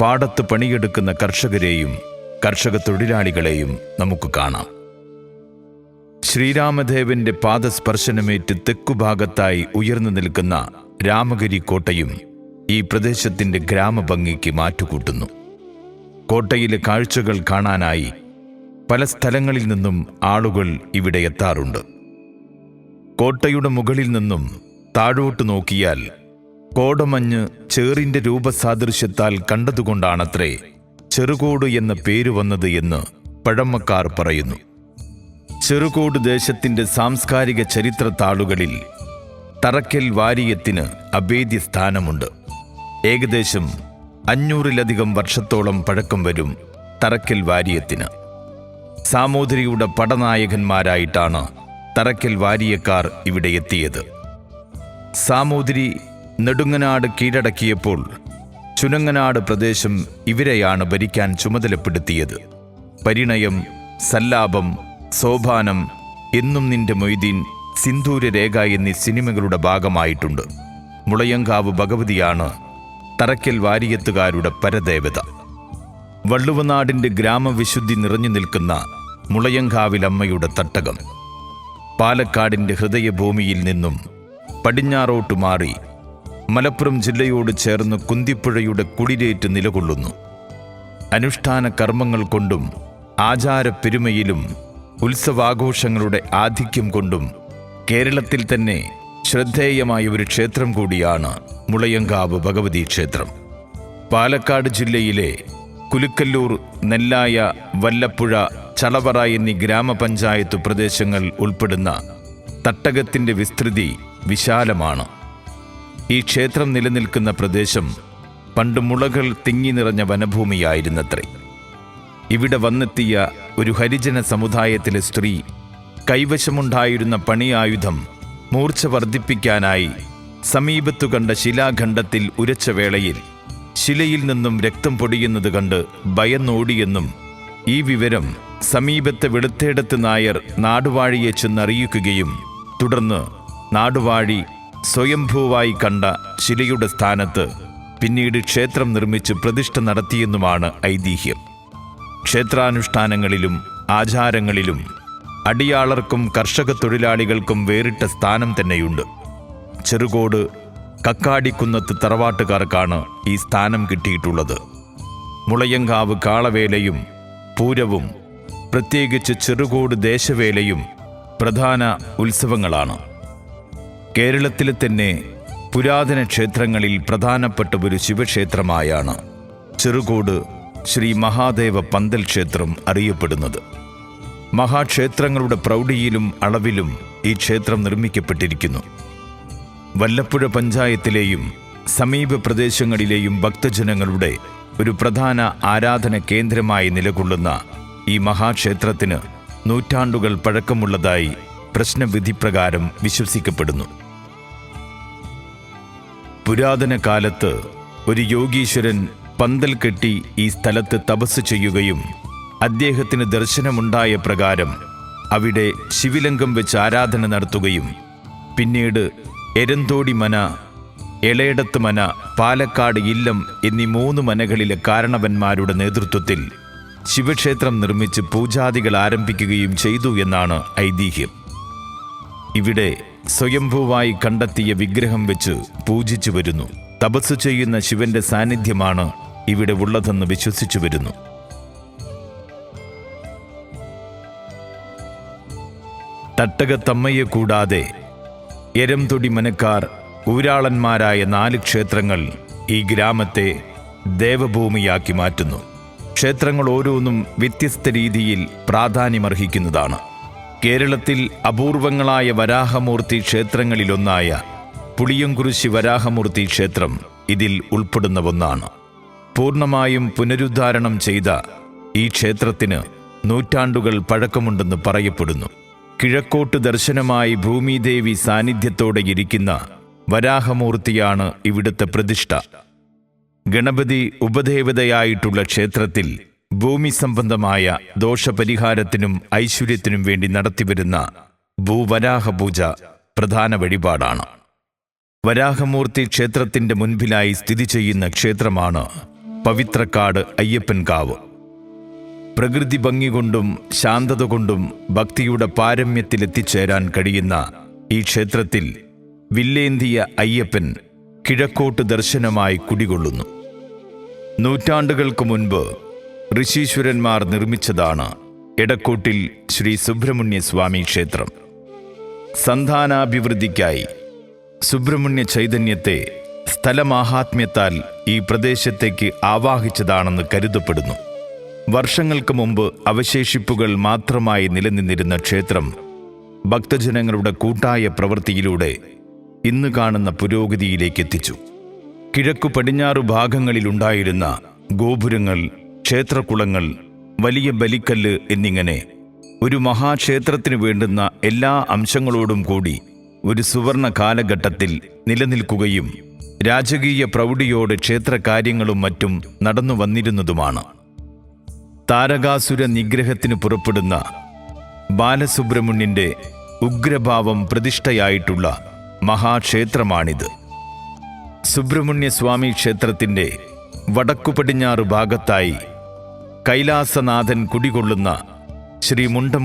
പാടത്ത് പണിയെടുക്കുന്ന കർഷകരെയും കർഷക തൊഴിലാളികളെയും നമുക്ക് കാണാം. ശ്രീരാമദേവന്റെ പാദസ്പർശനമേറ്റ് തെക്കുഭാഗത്തായി ഉയർന്നു നിൽക്കുന്ന രാമഗിരി കോട്ടയും ഈ പ്രദേശത്തിന്റെ ഗ്രാമഭംഗിക്ക് മാറ്റുകൂട്ടുന്നു. കോട്ടയിലെ കാഴ്ചകൾ കാണാനായി പല സ്ഥലങ്ങളിൽ നിന്നും ആളുകൾ ഇവിടെ എത്താറുണ്ട്. കോട്ടയുടെ മുകളിൽ നിന്നും താഴോട്ട് നോക്കിയാൽ കോടമഞ്ഞ് ചേറിന്റെ രൂപസാദൃശ്യത്താൽ കണ്ടതുകൊണ്ടാണത്രേ ചെറുകോട് എന്ന പേര് വന്നത് എന്ന് പഴമക്കാർ പറയുന്നു. ചെറുകോട് ദേശത്തിന്റെ സാംസ്കാരിക ചരിത്ര താളുകളിൽ തറക്കൽ വാരിയത്തിന് അഭേദ്യ സ്ഥാനമുണ്ട് ഏകദേശം അഞ്ഞൂറിലധികം വർഷത്തോളം പഴക്കം വരും തറക്കൽ വാരിയത്തിന്. സാമൂതിരിയുടെ പടനായകന്മാരായിട്ടാണ് തറക്കൽ വാരിയക്കാർ ഇവിടെ എത്തിയത്. സാമൂതിരി നെടുങ്ങനാട് കീഴടക്കിയപ്പോൾ ചുനങ്ങനാട് പ്രദേശം ഇവരെയാണ് ഭരിക്കാൻ ചുമതലപ്പെടുത്തിയത്. പരിണയം സല്ലാപം സോപാനം എന്നും നിന്റെ മൊയ്തീൻ സിന്ദൂരരേഖ എന്നീ സിനിമകളുടെ ഭാഗമായിട്ടുണ്ട്. മുളയങ്കാവ് ഭഗവതിയാണ് തറക്കൽ വാരിയത്തുകാരുടെ പരദേവത. വള്ളുവനാടിന്റെ ഗ്രാമവിശുദ്ധി നിറഞ്ഞു നിൽക്കുന്ന മുളയങ്കാവിലമ്മയുടെ തട്ടകം. പാലക്കാടിന്റെ ഹൃദയഭൂമിയിൽ നിന്നും പടിഞ്ഞാറോട്ട് മാറി മലപ്പുറം ജില്ലയോട് ചേർന്ന് കുന്തിപ്പുഴയുടെ കുടിലേറ്റ് നിലകൊള്ളുന്നു. അനുഷ്ഠാന കർമ്മങ്ങൾ കൊണ്ടും ആചാരപ്പെരുമയിലും ഉത്സവാഘോഷങ്ങളുടെ ആധിക്യം കൊണ്ടും കേരളത്തിൽ തന്നെ ശ്രദ്ധേയമായ ഒരു ക്ഷേത്രം കൂടിയാണ് മുളയങ്കാവ് ഭഗവതി ക്ഷേത്രം. പാലക്കാട് ജില്ലയിലെ കുലുക്കല്ലൂർ നെല്ലായ വല്ലപ്പുഴ ചളവറ എന്നീ ഗ്രാമപഞ്ചായത്ത് പ്രദേശങ്ങൾ ഉൾപ്പെടുന്ന തട്ടകത്തിന്റെ വിസ്തൃതി വിശാലമാണ്. ഈ ക്ഷേത്രം നിലനിൽക്കുന്ന പ്രദേശം പണ്ട് മുളകൾ തിങ്ങി നിറഞ്ഞ വനഭൂമിയായിരുന്നത്രേ. ഇവിടെ വന്നെത്തിയ ഒരു ഹരിജന സമുദായത്തിലെ സ്ത്രീ കൈവശമുണ്ടായിരുന്ന പണിയായുധം മൂർച്ച വർദ്ധിപ്പിക്കാനായി സമീപത്തു കണ്ട ശിലാഖണ്ഡത്തിൽ ഉരച്ച വേളയിൽ ശിലയിൽ നിന്നും രക്തം പൊടിയുന്നത് കണ്ട് ഭയന്നോടിയെന്നും ഈ വിവരം സമീപത്തെ വെളുത്തേടത്ത് നായർ നാടുവാഴിയെ ചെന്നറിയിക്കുകയും തുടർന്ന് നാടുവാഴി സ്വയംഭൂവായി കണ്ട ശിലയുടെ സ്ഥാനത്ത് പിന്നീട് ക്ഷേത്രം നിർമ്മിച്ച് പ്രതിഷ്ഠ നടത്തിയെന്നുമാണ് ഐതിഹ്യം. ക്ഷേത്രാനുഷ്ഠാനങ്ങളിലും ആചാരങ്ങളിലും അടിയാളർക്കും കർഷക തൊഴിലാളികൾക്കും വേറിട്ട സ്ഥാനം തന്നെയുണ്ട്. ചെറുകോട് കക്കാടിക്കുന്നത്ത് തറവാട്ടുകാർക്കാണ് ഈ സ്ഥാനം കിട്ടിയിട്ടുള്ളത്. മുളയങ്കാവ് കാളവേലയും പൂരവും പ്രത്യേകിച്ച് ചെറുകോട് ദേശവേലയും പ്രധാന ഉത്സവങ്ങളാണ്. കേരളത്തിലെ തന്നെ പുരാതന ക്ഷേത്രങ്ങളിൽ പ്രധാനപ്പെട്ട ഒരു ശിവക്ഷേത്രമായാണ് ചെറുകോട് ശ്രീ മഹാദേവ പന്തൽ ക്ഷേത്രം അറിയപ്പെടുന്നത്. മഹാക്ഷേത്രങ്ങളുടെ പ്രൗഢിയിലും അളവിലും ഈ ക്ഷേത്രം നിർമ്മിക്കപ്പെട്ടിരിക്കുന്നു. വല്ലപ്പുഴ പഞ്ചായത്തിലെയും സമീപ പ്രദേശങ്ങളിലെയും ഭക്തജനങ്ങളുടെ ഒരു പ്രധാന ആരാധന കേന്ദ്രമായി നിലകൊള്ളുന്ന ഈ മഹാക്ഷേത്രത്തിന് നൂറ്റാണ്ടുകൾ പഴക്കമുള്ളതായി പ്രശ്നവിധിപ്രകാരം വിശ്വസിക്കപ്പെടുന്നു. പുരാതന കാലത്ത് ഒരു യോഗീശ്വരൻ പന്തൽ കെട്ടി ഈ സ്ഥലത്ത് തപസ് ചെയ്യുകയും അദ്ദേഹത്തിന് ദർശനമുണ്ടായ പ്രകാരം അവിടെ ശിവലിംഗം വെച്ച് ആരാധന നടത്തുകയും. പിന്നീട് എരന്തോടി മന എളയടത്ത് മന പാലക്കാട് ഇല്ലം എന്നീ മൂന്ന് മനകളിലെ കാരണവന്മാരുടെ നേതൃത്വത്തിൽ ശിവക്ഷേത്രം നിർമ്മിച്ച് പൂജാദികൾ ആരംഭിക്കുകയും ചെയ്തു എന്നാണ് ഐതിഹ്യം. ഇവിടെ സ്വയംഭൂവായി കണ്ടെത്തിയ വിഗ്രഹം വെച്ച് പൂജിച്ചു വരുന്നു. തപസ് ചെയ്യുന്ന ശിവന്റെ സാന്നിധ്യമാണ് ഇവിടെ ഉള്ളതെന്ന് വിശ്വസിച്ചു വരുന്നു. തട്ടകത്തമ്മയെ കൂടാതെ എരംതൊടി മനക്കാർ ഊരാളന്മാരായ നാല് ക്ഷേത്രങ്ങൾ ഈ ഗ്രാമത്തെ ദേവഭൂമിയാക്കി മാറ്റുന്നു. ക്ഷേത്രങ്ങൾ ഓരോന്നും വ്യത്യസ്ത രീതിയിൽ പ്രാധാന്യമർഹിക്കുന്നതാണ്. കേരളത്തിൽ അപൂർവങ്ങളായ വരാഹമൂർത്തി ക്ഷേത്രങ്ങളിലൊന്നായ പുളിയംകുരിശി വരാഹമൂർത്തി ക്ഷേത്രം ഇതിൽ ഉൾപ്പെടുന്ന ഒന്നാണ്. പൂർണമായും പുനരുദ്ധാരണം ചെയ്ത ഈ ക്ഷേത്രത്തിന് നൂറ്റാണ്ടുകൾ പഴക്കമുണ്ടെന്ന് പറയപ്പെടുന്നു. കിഴക്കോട്ട് ദർശനമായി ഭൂമിദേവി സാന്നിധ്യത്തോടെ ഇരിക്കുന്ന വരാഹമൂർത്തിയാണ് ഇവിടുത്തെ പ്രതിഷ്ഠ. ഗണപതി ഉപദേവതയായിട്ടുള്ള ക്ഷേത്രത്തിൽ ഭൂമി സംബന്ധമായ ദോഷപരിഹാരത്തിനും ഐശ്വര്യത്തിനും വേണ്ടി നടത്തിവരുന്ന ഭൂവരാഹ പൂജ പ്രധാന വഴിപാടാണ്. വരാഹമൂർത്തി ക്ഷേത്രത്തിന്റെ മുൻപിലായി സ്ഥിതി ചെയ്യുന്ന ക്ഷേത്രമാണ് പവിത്രക്കാട് അയ്യപ്പൻകാവ് പ്രകൃതി ഭംഗി കൊണ്ടും ശാന്തത കൊണ്ടും ഭക്തിയുടെ പാരമ്യത്തിലെത്തിച്ചേരാൻ കഴിയുന്ന ഈ ക്ഷേത്രത്തിൽ വില്ലേന്തിയ അയ്യപ്പൻ കിഴക്കോട്ട് ദർശനമായി കുടികൊള്ളുന്നു. നൂറ്റാണ്ടുകൾക്ക് മുൻപ് ഋഷീശ്വരന്മാർ നിർമ്മിച്ചതാണ് എടക്കോട്ടിൽ ശ്രീ സുബ്രഹ്മണ്യ സ്വാമി ക്ഷേത്രം. സന്താനാഭിവൃദ്ധിക്കായി സുബ്രഹ്മണ്യ ചൈതന്യത്തെ സ്ഥലമാഹാത്മ്യത്താൽ ഈ പ്രദേശത്തേക്ക് ആവാഹിച്ചതാണെന്ന് കരുതപ്പെടുന്നു. വർഷങ്ങൾക്ക് മുമ്പ് അവശേഷിപ്പുകൾ മാത്രമായി നിലനിന്നിരുന്ന ക്ഷേത്രം ഭക്തജനങ്ങളുടെ കൂട്ടായ പ്രവൃത്തിയിലൂടെ ഇന്ന് കാണുന്ന പുരോഗതിയിലേക്കെത്തിച്ചു. കിഴക്കു പടിഞ്ഞാറു ഭാഗങ്ങളിലുണ്ടായിരുന്ന ഗോപുരങ്ങൾ ക്ഷേത്രക്കുളങ്ങൾ വലിയ ബലിക്കല്ല് എന്നിങ്ങനെ ഒരു മഹാക്ഷേത്രത്തിന് വേണ്ടുന്ന എല്ലാ അംശങ്ങളോടും കൂടി ഒരു സുവർണ കാലഘട്ടത്തിൽ നിലനിൽക്കുകയും രാജകീയ പ്രൗഢിയോട് ക്ഷേത്രകാര്യങ്ങളും മറ്റും നടന്നു വന്നിരുന്നതുമാണ്. താരകാസുര നിഗ്രഹത്തിന് പുറപ്പെടുന്ന ബാലസുബ്രഹ്മണ്യന്റെ ഉഗ്രഭാവം പ്രതിഷ്ഠയായിട്ടുള്ള മഹാക്ഷേത്രമാണിത്. സുബ്രഹ്മണ്യസ്വാമി ക്ഷേത്രത്തിന്റെ വടക്കു പടിഞ്ഞാറ് ഭാഗത്തായി കൈലാസനാഥൻ കുടികൊള്ളുന്ന ശ്രീ മുണ്ടം